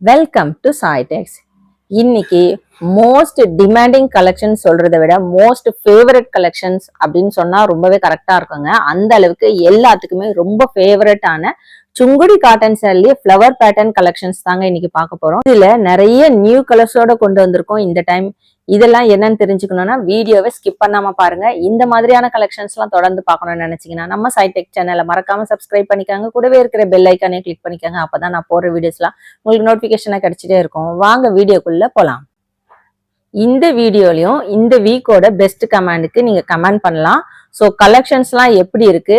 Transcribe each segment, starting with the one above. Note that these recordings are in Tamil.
வெல்கம் டு சாய்டெக்ஸ் இன்னைக்கு மோஸ்ட் டிமாண்டிங் கலெக்ஷன் சொல்றதை விட மோஸ்ட் ஃபேவரட் கலெக்ஷன்ஸ் அப்படின்னு சொன்னா ரொம்பவே கரெக்டா இருக்குங்க. அந்த அளவுக்கு எல்லாத்துக்குமே ரொம்ப ஃபேவரட்டான சுங்குடி காட்டன் சேரீலயே ஃப்ளவர் பேட்டர்ன் கலெக்ஷன்ஸ் தாங்க இன்னைக்கு பார்க்க போறோம். இதுல நிறைய நியூ கலர்ஸோட கொண்டு வந்திருக்கோம் இந்த டைம் இதெல்லாம் என்னன்னு தெரிஞ்சுக்கணும்னா வீடியோவை ஸ்கிப் பண்ணாம பாருங்க. இந்த மாதிரியான கலெக்ஷன்ஸ் எல்லாம் தொடர்ந்து பார்க்கணும்னு நினைச்சீங்கன்னா நம்ம சைடெக் சேனலை மறக்காம சப்ஸ்கிரைப் பண்ணிக்காங்க. கூடவே இருக்கிற பெல் ஐக்கானே கிளிக் பண்ணிக்கோங்க. அப்பதான் நான் போடுற வீடியோஸ்லாம் உங்களுக்கு நோட்டிபிகேஷனா கிடைச்சிட்டே இருக்கும். வாங்க வீடியோக்குள்ள போலாம். இந்த வீடியோலையும் இந்த வீக்கோட பெஸ்ட் கமெண்டுக்கு நீங்க கமெண்ட் பண்ணலாம். ஸோ கலெக்ஷன்ஸ்லாம் எப்படி இருக்கு?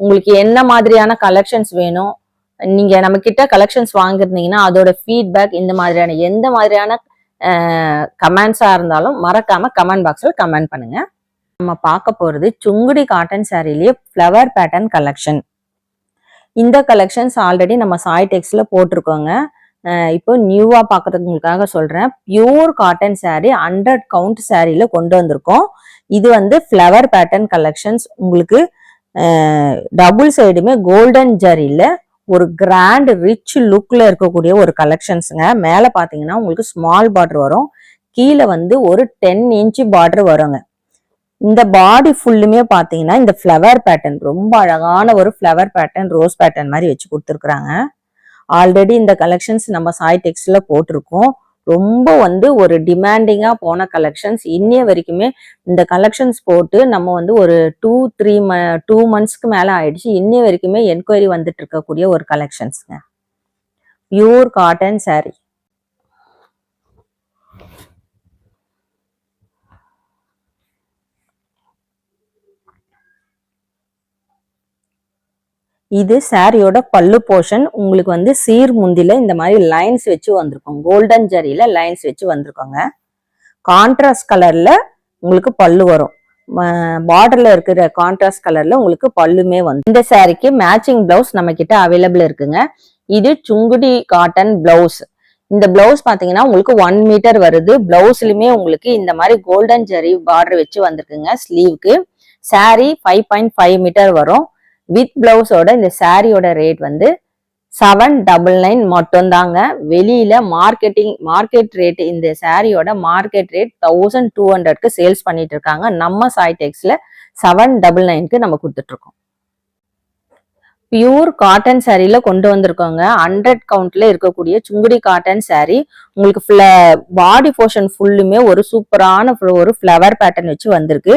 உங்களுக்கு என்ன மாதிரியான கலெக்ஷன்ஸ் வேணும்? நீங்க நம்ம கிட்ட கலெக்ஷன்ஸ் வாங்கிருந்தீங்கன்னா அதோட ஃபீட்பேக் இந்த மாதிரியான எந்த மாதிரியான கமெண்ட்ஸாக இருந்தாலும் மறக்காம கமெண்ட் பாக்ஸில் கமெண்ட் பண்ணுங்க. நம்ம பார்க்க போகிறது சுங்குடி காட்டன் சாரிலேயே ஃப்ளவர் பேட்டர்ன் கலெக்ஷன் இந்த கலெக்ஷன்ஸ் ஆல்ரெடி நம்ம சாய் டெக்ஸில் போட்டிருக்கோங்க. இப்போ நியூவாக பார்க்குறதுங்களுக்காக சொல்கிறேன் pure cotton sari hundred count சாரியில் கொண்டு வந்திருக்கோம். இது வந்து ஃப்ளவர் பேட்டர்ன் கலெக்ஷன்ஸ் உங்களுக்கு டபுள் சைடுமே கோல்டன் ஜரியில் ஒரு கிராண்ட் ரிச் லுக்ல இருக்கக்கூடிய ஒரு கலெக்ஷன்ஸுங்க மேல பாத்தீங்கன்னா உங்களுக்கு ஸ்மால் பார்டர் வரும். கீழே வந்து ஒரு டென் இன்ச் பார்டர் வருங்க. இந்த பாடி ஃபுல்லுமே பாத்தீங்கன்னா இந்த ஃப்ளவர் பேட்டர்ன் ரொம்ப அழகான ஒரு ஃப்ளவர் பேட்டர்ன் ரோஸ் பேட்டர்ன் மாதிரி வச்சு கொடுத்துருக்குறாங்க. ஆல்ரெடி இந்த கலெக்ஷன்ஸ் நம்ம சாய் டெக்ஸ்டில் போட்டிருக்கோம். ரொம்ப வந்து ஒரு டிமாண்டிங்காக போன கலெக்ஷன்ஸ் இன்னைய வரைக்குமே இந்த கலெக்ஷன்ஸ் போட்டு நம்ம வந்து ஒரு டூ த்ரீ ம டூ மந்த்ஸ்க்கு மேலே ஆயிடுச்சு. இன்னைய வரைக்குமே என்கொயரி வந்துட்டு இருக்கக்கூடிய ஒரு கலெக்ஷன்ஸுங்க பியூர் காட்டன் சாரீ இது சாரியோட பல்லு போர்ஷன் உங்களுக்கு வந்து சீர் முந்தில இந்த மாதிரி லைன்ஸ் வச்சு வந்திருக்கும். கோல்டன் ஜரியில லைன்ஸ் வச்சு வந்திருக்கோங்க. கான்ட்ராஸ்ட் கலர்ல உங்களுக்கு பல்லு வரும். பார்டர்ல இருக்கிற கான்ட்ராஸ்ட் கலர்ல உங்களுக்கு பல்லுமே வந்து இந்த சாரிக்கு மேட்சிங் பிளவுஸ் நம்ம கிட்ட அவைலபிள் இருக்குங்க. இது சுங்குடி காட்டன் பிளவுஸ் இந்த பிளவுஸ் பாத்தீங்கன்னா உங்களுக்கு ஒன் மீட்டர் வருது. பிளவுஸ்லயுமே உங்களுக்கு இந்த மாதிரி கோல்டன் ஜரி பார்டர் வச்சு வந்திருக்குங்க. ஸ்லீவுக்கு sari five point five metre வரும். வித் பிளவுஸோட இந்த சாரியோட ரேட் வந்து செவன் டபுள் நைன் மட்டும்தாங்க. வெளியில மார்க்கெட்டிங் மார்க்கெட் ரேட் இந்த சாரியோட மார்க்கெட் ரேட் தௌசண்ட் டூ ஹண்ட்ரட்க்கு சேல்ஸ் பண்ணிட்டு இருக்காங்க. நம்ம சாய்டெக்ஸ்ல செவன் டபுள் நைன்க்கு நம்ம கொடுத்துட்டு இருக்கோம். பியூர் காட்டன் சாரீல கொண்டு வந்திருக்கோங்க. ஹண்ட்ரட் கவுண்ட்ல இருக்கக்கூடிய சுங்குடி காட்டன் saree. உங்களுக்கு பாடி போர்ஷன் ஃபுல்லுமே ஒரு சூப்பரான ஒரு ஃப்ளவர் பேட்டர்ன் வச்சு வந்திருக்கு.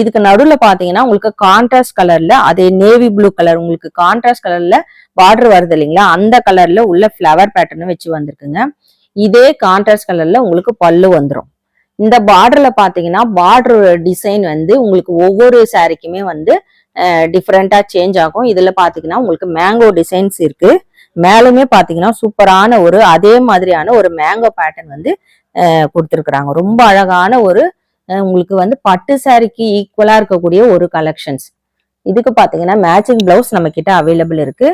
இதுக்கு நடுவில் பாத்தீங்கன்னா உங்களுக்கு கான்ட்ராஸ்ட் கலர்ல அதே நேவி ப்ளூ கலர் உங்களுக்கு கான்ட்ராஸ்ட் கலர்ல பார்டர் வருது இல்லைங்களா? அந்த கலர்ல உள்ள ஃப்ளவர் பேட்டர்னு வச்சு வந்திருக்குங்க. இதே கான்ட்ராஸ்ட் கலர்ல உங்களுக்கு பல்லு வந்துடும் இந்த பார்டர்ல பாத்தீங்கன்னா பார்டர் டிசைன் வந்து உங்களுக்கு ஒவ்வொரு சாரிக்குமே வந்து டிஃப்ரெண்ட்டாக சேஞ்ச் ஆகும். இதில் பார்த்தீங்கன்னா உங்களுக்கு மேங்கோ டிசைன்ஸ் இருக்குது மேலுமே பார்த்தீங்கன்னா சூப்பரான ஒரு அதே மாதிரியான ஒரு மேங்கோ பேட்டர்ன் வந்து கொடுத்துருக்குறாங்க. ரொம்ப அழகான ஒரு உங்களுக்கு வந்து பட்டு சாரிக்கு ஈக்குவலாக இருக்கக்கூடிய ஒரு கலெக்ஷன்ஸ் இதுக்கு பார்த்தீங்கன்னா மேட்சிங் பிளவுஸ் நம்ம கிட்ட அவைலபிள் இருக்கு.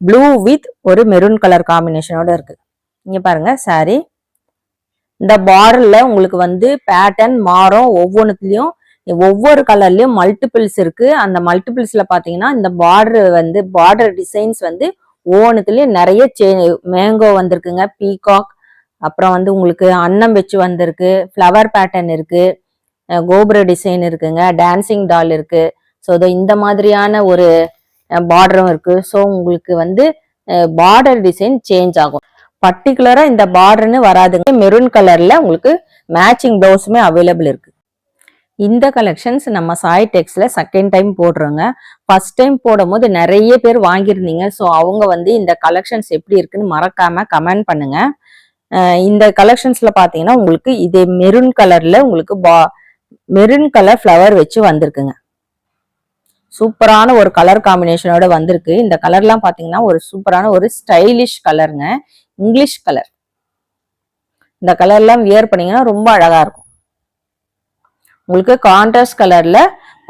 ப்ளூ வித் ஒரு மெரூன் கலர் காம்பினேஷனோட இருக்கு. இங்க பாருங்க சாரி இந்த பார்டர்ல உங்களுக்கு வந்து பேட்டர்ன் மாறும். ஒவ்வொன்றுத்துலயும் ஒவ்வொரு கலர்லயும் மல்டிபிள்ஸ் இருக்கு. அந்த மல்டிபிள்ஸ்ல பாத்தீங்கன்னா இந்த பார்டர் வந்து பார்டர் டிசைன்ஸ் வந்து ஒவ்வொன்றுத்துலயும் நிறைய சே மேங்கோ வந்திருக்குங்க பீகாக் அப்புறம் வந்து உங்களுக்கு அன்னம் வச்சு வந்திருக்கு ஃப்ளவர் பேட்டர்ன் இருக்கு கோபுர டிசைன் இருக்குங்க டான்சிங் டால் இருக்கு. ஸோ இந்த மாதிரியான ஒரு பார்டரும் இருக்கு. ஸோ உங்களுக்கு வந்து பார்டர் டிசைன் சேஞ்ச் ஆகும். பர்டிகுலரா இந்த பார்டர்னு வராதுங்க. மெரூன் கலர்ல உங்களுக்கு மேட்சிங் பிளவுஸுமே அவைலபிள் இருக்கு. இந்த கலெக்ஷன்ஸ் நம்ம சாய் டெக்ஸில் செகண்ட் டைம் போடுறோங்க. ஃபர்ஸ்ட் டைம் போடும்போது நிறைய பேர் வாங்கியிருந்தீங்க. ஸோ அவங்க வந்து இந்த கலெக்ஷன்ஸ் எப்படி இருக்குன்னு மறக்காம கமெண்ட் பண்ணுங்க. இந்த கலெக்ஷன்ஸில் பார்த்தீங்கன்னா உங்களுக்கு இதே மெரூன் கலரில் உங்களுக்கு பா மெரூன் கலர் ஃப்ளவர் வச்சு வந்திருக்குங்க. சூப்பரான ஒரு கலர் காம்பினேஷனோட வந்திருக்கு. இந்த கலர்லாம் பார்த்தீங்கன்னா ஒரு சூப்பரான ஒரு ஸ்டைலிஷ் கலருங்க இங்கிலீஷ் கலர் இந்த கலர்லாம் வியர் பண்ணீங்கன்னா ரொம்ப அழகாக இருக்கும். உங்களுக்கு கான்ட்ராஸ்ட் கலர்ல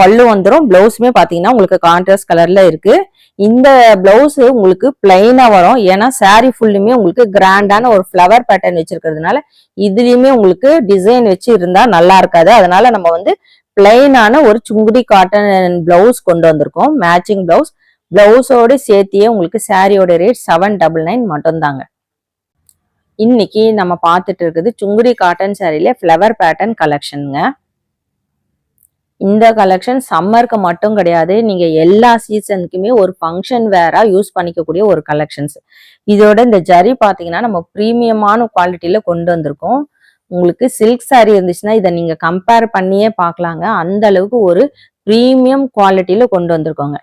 பல்லு வந்துடும் பிளவுஸுமே பார்த்தீங்கன்னா உங்களுக்கு கான்ட்ராஸ்ட் கலர்ல இருக்கு. இந்த பிளவுஸ் உங்களுக்கு பிளைனா வரும். ஏன்னா சாரி ஃபுல்லுமே உங்களுக்கு கிராண்டான ஒரு ஃப்ளவர் பேட்டர்ன் வச்சிருக்கிறதுனால இதுலயுமே உங்களுக்கு டிசைன் வச்சு இருந்தா நல்லா இருக்காது. அதனால நம்ம வந்து பிளைனான ஒரு சுங்குடி காட்டன் பிளவுஸ் கொண்டு வந்திருக்கோம். மேட்சிங் பிளவுஸ் பிளவுஸோடு சேர்த்தியே உங்களுக்கு சாரியோட ரேட் செவன் டபுள் நைன் மட்டும்தாங்க. இன்னைக்கு நம்ம பார்த்துட்டு இருக்குது சுங்குடி காட்டன் சாரியில ஃப்ளவர் பேட்டர்ன் கலெக்ஷனுங்க இந்த கலெக்ஷன் சம்மருக்கு மட்டும் கிடையாது. நீங்க எல்லா சீசனுக்குமே ஒரு ஃபங்க்ஷன் வேரா யூஸ் பண்ணிக்கக்கூடிய ஒரு கலெக்ஷன்ஸ் இதோட இந்த ஜரி பாத்தீங்கன்னா நம்ம ப்ரீமியமான குவாலிட்டியில கொண்டு வந்திருக்கோம். உங்களுக்கு சில்க் சாரி இருந்துச்சுன்னா இதை நீங்க கம்பேர் பண்ணியே பார்க்கலாங்க. அந்த அளவுக்கு ஒரு ப்ரீமியம் குவாலிட்டியில கொண்டு வந்திருக்கோங்க.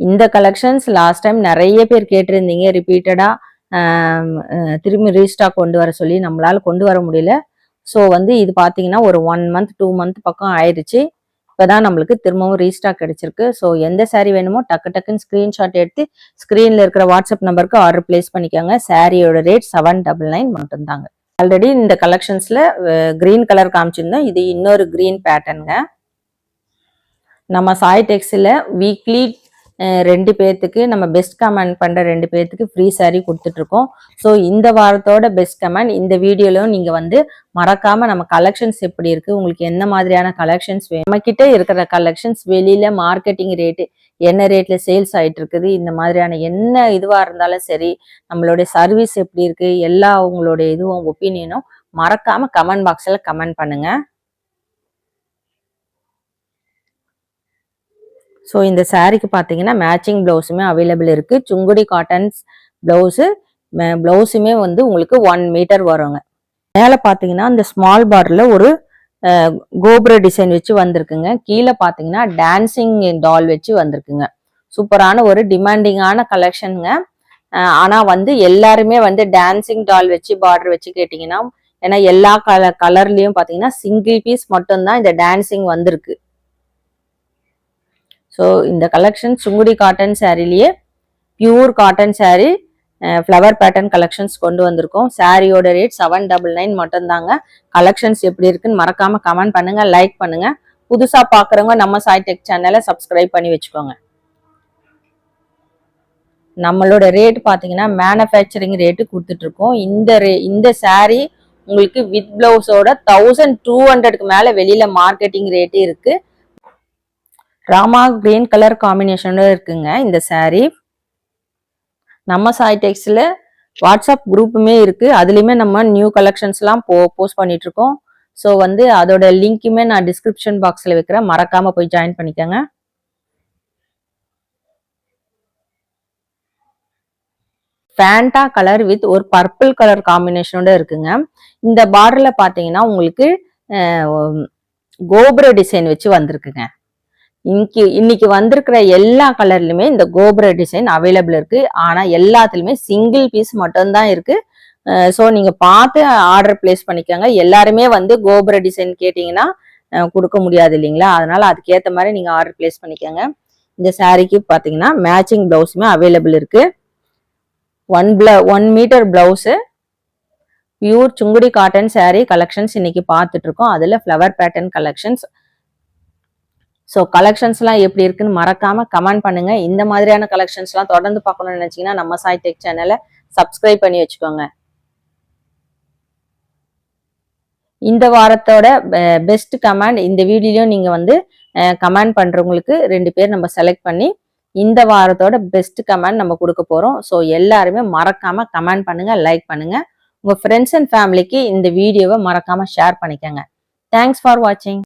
இந்த கலெக்ஷன்ஸ் லாஸ்ட் டைம் நிறைய பேர் கேட்டிருந்தீங்க. ரிப்பீட்டடா திரும்பி ரீஸ்டாக் கொண்டு வர சொல்லி நம்மளால கொண்டு வர முடியல. ஸோ வந்து இது பார்த்தீங்கன்னா ஒரு ஒன் மந்த் டூ மந்த் பக்கம் ஆயிடுச்சு இப்போதான் நம்மளுக்கு திரும்பவும் ரீஸ்டாக் கிடைச்சிருக்கு. ஸோ எந்த சாரீ வேணுமோ டக்கு டக்குன்னு ஸ்க்ரீன்ஷாட் எடுத்து ஸ்க்ரீனில் இருக்கிற வாட்ஸ்அப் நம்பருக்கு ஆர்டர் பிளேஸ் பண்ணிக்கோங்க. சாரியோட ரேட் செவன் டபுள் நைன் மட்டும்தாங்க. ஆல்ரெடி இந்த கலெக்ஷன்ஸில் க்ரீன் கலர் காமிச்சிருந்தோம். இது இன்னொரு க்ரீன் பேட்டர்னுங்க நம்ம சாய் டெக்ஸில் வீக்லி ரெண்டு பேர்த்துக்கு நம்ம பெஸ்ட் கமெண்ட் பண்ணுற ரெண்டு பேர்த்துக்கு ஃப்ரீ saree கொடுத்துட்ருக்கோம். ஸோ இந்த வாரத்தோட பெஸ்ட் கமெண்ட் இந்த வீடியோலையும் நீங்கள் வந்து மறக்காமல் நம்ம கலெக்ஷன்ஸ் எப்படி இருக்குது உங்களுக்கு என்ன மாதிரியான கலெக்ஷன்ஸ் வேணும் நம்ம இருக்கிற கலெக்ஷன்ஸ் வெளியில் மார்க்கெட்டிங் ரேட்டு என்ன ரேட்டில் சேல்ஸ் ஆகிட்டு இருக்குது இந்த மாதிரியான என்ன இதுவாக இருந்தாலும் சரி நம்மளுடைய சர்வீஸ் எப்படி இருக்குது எல்லா உங்களுடைய இதுவும் ஒப்பீனியனும் மறக்காமல் கமெண்ட் பாக்ஸில் கமெண்ட் பண்ணுங்கள் ஸோ இந்த சாரீக்கு பார்த்தீங்கன்னா மேட்சிங் ப்ளவுஸுமே அவைலபிள் இருக்குது சுங்குடி காட்டன்ஸ் ப்ளவுஸு ப்ளவுஸுமே வந்து உங்களுக்கு ஒன் மீட்டர் வருங்க. மேலே பார்த்தீங்கன்னா இந்த ஸ்மால் பார்டரில் ஒரு கோபுர டிசைன் வச்சு வந்திருக்குங்க. கீழே பார்த்தீங்கன்னா டான்சிங் டால் வச்சு வந்திருக்குங்க. சூப்பரான ஒரு டிமாண்டிங்கான கலெக்ஷனுங்க ஆனால் வந்து எல்லாருமே வந்து டான்சிங் டால் வச்சு பார்டர் வச்சு கேட்டிங்கன்னா ஏன்னா எல்லா கலர் கலர்லேயும் பார்த்தீங்கன்னா சிங்கிள் பீஸ் மட்டும்தான் இந்த டான்சிங் வந்திருக்கு. ஸோ இந்த collection Sungudi cotton சாரிலேயே pure cotton saree flower pattern collections கொண்டு வந்திருக்கோம். சாரியோட ரேட் செவன் டபுள் நைன் மட்டும்தாங்க. கலெக்ஷன்ஸ் எப்படி இருக்குன்னு மறக்காம கமெண்ட் பண்ணுங்க லைக் பண்ணுங்க. புதுசா பாக்குறவங்க நம்ம சாய் டெக் சேனலை சப்ஸ்கிரைப் பண்ணி வச்சுக்கோங்க. நம்மளோட ரேட் பார்த்தீங்கன்னா மேனுஃபேக்சரிங் ரேட்டு கொடுத்துட்டு இருக்கோம் இந்த ரே இந்த சாரீ உங்களுக்கு வித் பிளவுஸோட தௌசண்ட் டூ ஹண்ட்ரடுக்கு மேலே வெளியில மார்க்கெட்டிங் ரேட்டு இருக்குது ராமா கிரீன் கலர் காம்பினேஷனோட இருக்குங்க இந்த சாரீ நம்ம சாய் டெக்ஸில் வாட்ஸ்அப் குரூப்புமே இருக்குது அதுலேயுமே நம்ம நியூ கலெக்ஷன்ஸ்லாம் போ போஸ்ட் பண்ணிகிட்ருக்கோம் இருக்கோம் ஸோ வந்து அதோட லிங்க்குமே நான் டிஸ்கிரிப்ஷன் பாக்ஸில் வைக்கிறேன். மறக்காமல் போய் ஜாயின் பண்ணிக்கோங்க. ஃபேண்டா கலர் வித் ஒரு பர்பிள் கலர் காம்பினேஷனோட இருக்குங்க. இந்த பார்டரில் பார்த்தீங்கன்னா உங்களுக்கு கோபுர டிசைன் வச்சு வந்திருக்குங்க. இன்னைக்கு இன்னைக்கு வந்திருக்கிற எல்லா கலர்லையுமே இந்த கோபுர டிசைன் அவைலபிள் இருக்கு. ஆனா எல்லாத்துலயுமே சிங்கிள் பீஸ் மட்டும்தான் இருக்கு. ஸோ நீங்க பார்த்து ஆர்டர் பிளேஸ் பண்ணிக்கோங்க. எல்லாருமே வந்து கோபுர டிசைன் கேட்டீங்கன்னா கொடுக்க முடியாது இல்லைங்களா? அதனால அதுக்கேற்ற மாதிரி நீங்க ஆர்டர் பிளேஸ் பண்ணிக்கோங்க. இந்த சாரீக்கு பார்த்தீங்கன்னா மேட்சிங் பிளவுஸுமே அவைலபிள் இருக்கு. One பிள one metre blouse pure Sungudi cotton sari collections இன்னைக்கு பார்த்துட்டு இருக்கோம். அதில் ஃப்ளவர் பேட்டர்ன் கலெக்ஷன்ஸ் ஸோ கலெக்ஷன்ஸ்லாம் எப்படி இருக்குன்னு மறக்காம கமெண்ட் பண்ணுங்க. இந்த மாதிரியான கலெக்ஷன்ஸ்லாம் தொடர்ந்து பார்க்கணும்னு நினைச்சீங்கன்னா நம்ம சாய் டெக் சேனலை சப்ஸ்கிரைப் பண்ணி வச்சுக்கோங்க. இந்த வாரத்தோட பெஸ்ட் கமெண்ட் இந்த வீடியோலையும் நீங்கள் வந்து கமெண்ட் பண்ணுறவங்களுக்கு ரெண்டு பேர் நம்ம செலக்ட் பண்ணி இந்த வாரத்தோட பெஸ்ட் கமெண்ட் நம்ம கொடுக்க போகிறோம் ஸோ எல்லாருமே மறக்காமல் கமெண்ட் பண்ணுங்கள் லைக் பண்ணுங்கள் உங்கள் ஃப்ரெண்ட்ஸ் அண்ட் ஃபேமிலிக்கு இந்த வீடியோவை மறக்காமல் ஷேர் பண்ணிக்கோங்க. தேங்க்ஸ் ஃபார் வாட்சிங்